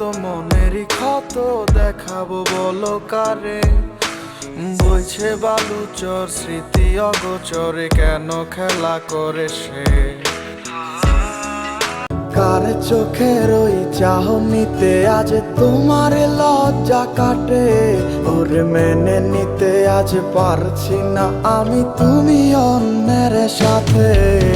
তো মনেরই ক্ষত দেখাবো বলো কারে? বইছে বালুচর স্মৃতি অগোচরে কেন খেলা করে সে? কার চোখের ওই চাহনিতে আজ তোমার লজ্জা কাটে? ওর মেনে নিতে আজ পারছি না আমি, তুমি অন্যের সাথে।